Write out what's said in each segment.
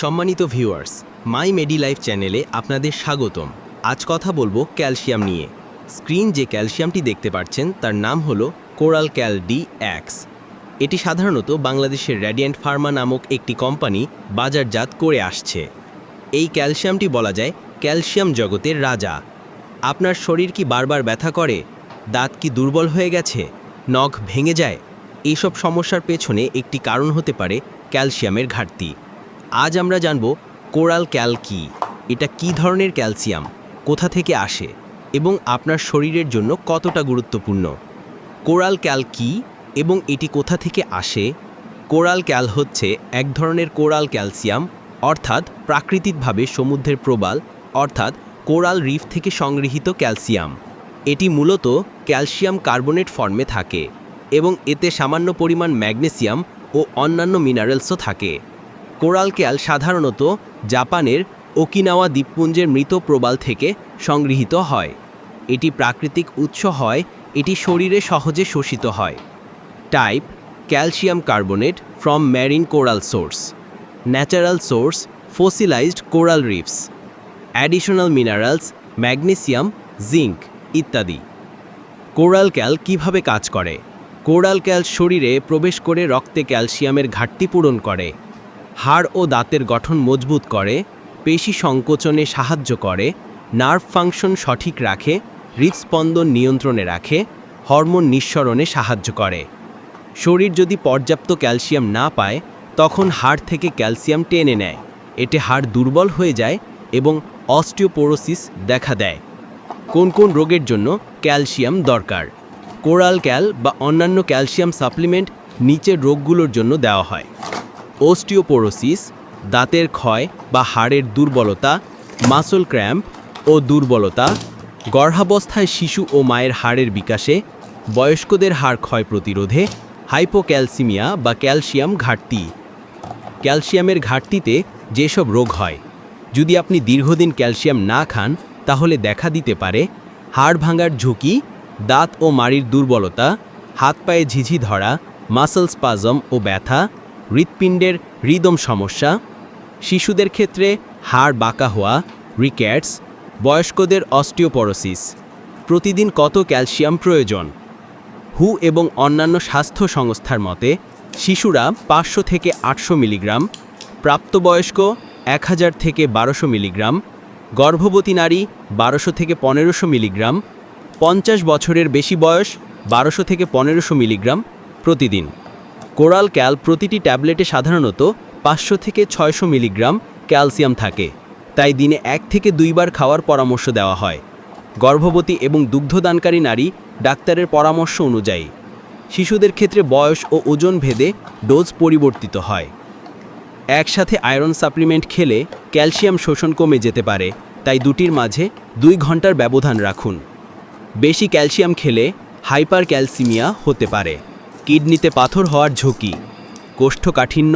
সম্মানিত ভিউয়ার্স, মাই মেডি লাইফ চ্যানেলে আপনাদের স্বাগতম। আজ কথা বলব ক্যালসিয়াম নিয়ে। স্ক্রিন যে ক্যালসিয়ামটি দেখতে পাচ্ছেন, তার নাম হলো কোরাল ক্যাল ডি এক্স। এটি সাধারণত বাংলাদেশের র্যাডিয়েন্ট ফার্মা নামক একটি কোম্পানি বাজারজাত করে আসছে। এই ক্যালসিয়ামটি বলা যায় ক্যালসিয়াম জগতের রাজা। আপনার শরীর কি বারবার ব্যথা করে? দাঁত কি দুর্বল হয়ে গেছে? নখ ভেঙে যায়? এইসব সমস্যার পেছনে একটি কারণ হতে পারে ক্যালসিয়ামের ঘাটতি। আজ আমরা জানব কোরাল ক্যাল কি, এটা কি ধরনের ক্যালসিয়াম, কোথা থেকে আসে, এবং আপনার শরীরের জন্য কতটা গুরুত্বপূর্ণ। কোরাল ক্যাল কি এবং এটি কোথা থেকে আসে, কোরাল ক্যাল হচ্ছে এক ধরনের কোরাল ক্যালসিয়াম, অর্থাৎ প্রাকৃতিকভাবে সমুদ্রের প্রবাল, অর্থাৎ কোরাল রিফ থেকে সংগৃহীত ক্যালসিয়াম। এটি মূলত ক্যালসিয়াম কার্বনেট ফর্মে থাকে এবং এতে সামান্য পরিমাণ ম্যাগনেসিয়াম ও অন্যান্য মিনারেলসও থাকে। কোরাল ক্যাল সাধারণত জাপানের ওকিনাওয়া দ্বীপপুঞ্জের মৃত প্রবাল থেকে সংগৃহীত হয়। এটি প্রাকৃতিক উৎস হয়, এটি শরীরে সহজে শোষিত হয়। Type, calcium carbonate from marine coral source, natural source, fossilized coral reefs, additional minerals, magnesium, zinc ইত্যাদি। কোরাল ক্যাল কীভাবে কাজ করে? কোরাল ক্যাল শরীরে প্রবেশ করে রক্তে ক্যালসিয়ামের ঘাটতি পূরণ করে। হাড় ও দাঁতের গঠন মজবুত করে, পেশি সংকোচনে সাহায্য করে, নার্ভ ফাংশন সঠিক রাখে, হৃদস্পন্দন নিয়ন্ত্রণে রাখে, হরমোন নিঃসরণে সাহায্য করে। শরীর যদি পর্যাপ্ত ক্যালসিয়াম না পায়, তখন হাড় থেকে ক্যালসিয়াম টেনে নেয়। এতে হাড় দুর্বল হয়ে যায় এবং অস্টিওপোরোসিস দেখা দেয়। কোন কোন রোগের জন্য ক্যালসিয়াম দরকার? কোরাল ক্যাল বা অন্যান্য ক্যালসিয়াম সাপ্লিমেন্ট নিচের রোগগুলোর জন্য দেওয়া হয়। অস্টিওপোরোসিস, দাঁতের ক্ষয় বা হাড়ের দুর্বলতা, মাসল ক্র্যাম্প ও দুর্বলতা, গর্ভাবস্থায় শিশু ও মায়ের হাড়ের বিকাশে, বয়স্কদের হাড় ক্ষয় প্রতিরোধে, হাইপোক্যালসিমিয়া বা ক্যালসিয়াম ঘাটতি। ক্যালসিয়ামের ঘাটতিতে যেসব রোগ হয়, যদি আপনি দীর্ঘদিন ক্যালসিয়াম না খান, তাহলে দেখা দিতে পারে হাড় ভাঙার ঝুঁকি, দাঁত ও মাড়ির দুর্বলতা, হাত পায়ে ঝিঝি ধরা, মাসল স্পাজম ও ব্যথা হৃৎপিণ্ডের হৃদম সমস্যা, শিশুদের ক্ষেত্রে হাড় বাঁকা হওয়া, রিক্যাটস, বয়স্কদের অস্টিওপরোসিস, প্রতিদিন কত ক্যালসিয়াম প্রয়োজন? হু এবং অন্যান্য স্বাস্থ্য সংস্থার মতে, শিশুরা পাঁচশো থেকে আটশো মিলিগ্রাম, প্রাপ্তবয়স্ক এক হাজার থেকে বারোশো মিলিগ্রাম, গর্ভবতী নারী বারোশো থেকে পনেরোশো মিলিগ্রাম, পঞ্চাশ বছরের বেশি বয়স বারোশো থেকে পনেরোশো মিলিগ্রাম প্রতিদিন। কোরাল ক্যাল প্রতিটি ট্যাবলেটে সাধারণত পাঁচশো থেকে ছয়শো মিলিগ্রাম ক্যালসিয়াম থাকে। তাই দিনে এক থেকে দুইবার খাওয়ার পরামর্শ দেওয়া হয়। গর্ভবতী এবং দুগ্ধদানকারী নারী ডাক্তারের পরামর্শ অনুযায়ী। শিশুদের ক্ষেত্রে বয়স ও ওজন ভেদে ডোজ পরিবর্তিত হয়। একসাথে আয়রন সাপ্লিমেন্ট খেলে ক্যালসিয়াম শোষণ কমে যেতে পারে, তাই দুটির মাঝে দুই ঘণ্টার ব্যবধান রাখুন। বেশি ক্যালসিয়াম খেলে হাইপার ক্যালসিমিয়া হতে পারে। কিডনিতে পাথর হওয়ার ঝুঁকি, কোষ্ঠকাঠিন্য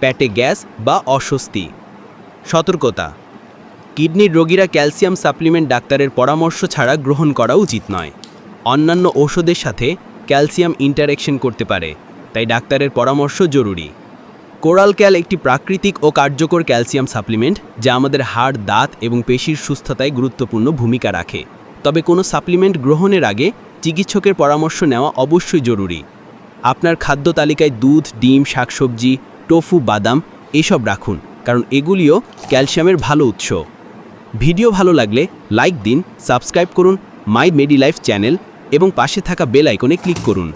প্যাটে গ্যাস বা অস্বস্তি। সতর্কতা, কিডনির রোগীরা ক্যালসিয়াম সাপ্লিমেন্ট ডাক্তারের পরামর্শ ছাড়া গ্রহণ করা উচিত নয়। অন্যান্য ঔষধের সাথে ক্যালসিয়াম ইন্টারেকশন করতে পারে, তাই ডাক্তারের পরামর্শ জরুরি। কোরাল ক্যাল একটি প্রাকৃতিক ও কার্যকর ক্যালসিয়াম সাপ্লিমেন্ট যা আমাদের হাড়, দাঁত এবং পেশির সুস্থতায় গুরুত্বপূর্ণ ভূমিকা রাখে। তবে কোনো সাপ্লিমেন্ট গ্রহণের আগে চিকিৎসকের পরামর্শ নেওয়া অবশ্যই জরুরি। আপনার খাদ্য তালিকায় দুধ, ডিম, শাকসবজি, টোফু, বাদাম এসব রাখুন, কারণ এগুলিও ক্যালসিয়ামের ভালো উৎস। ভিডিও ভালো লাগলে লাইক দিন, সাবস্ক্রাইব করুন, মাই মেডি লাইফ চ্যানেল এবং পাশে থাকা বেল আইকনে ক্লিক করুন।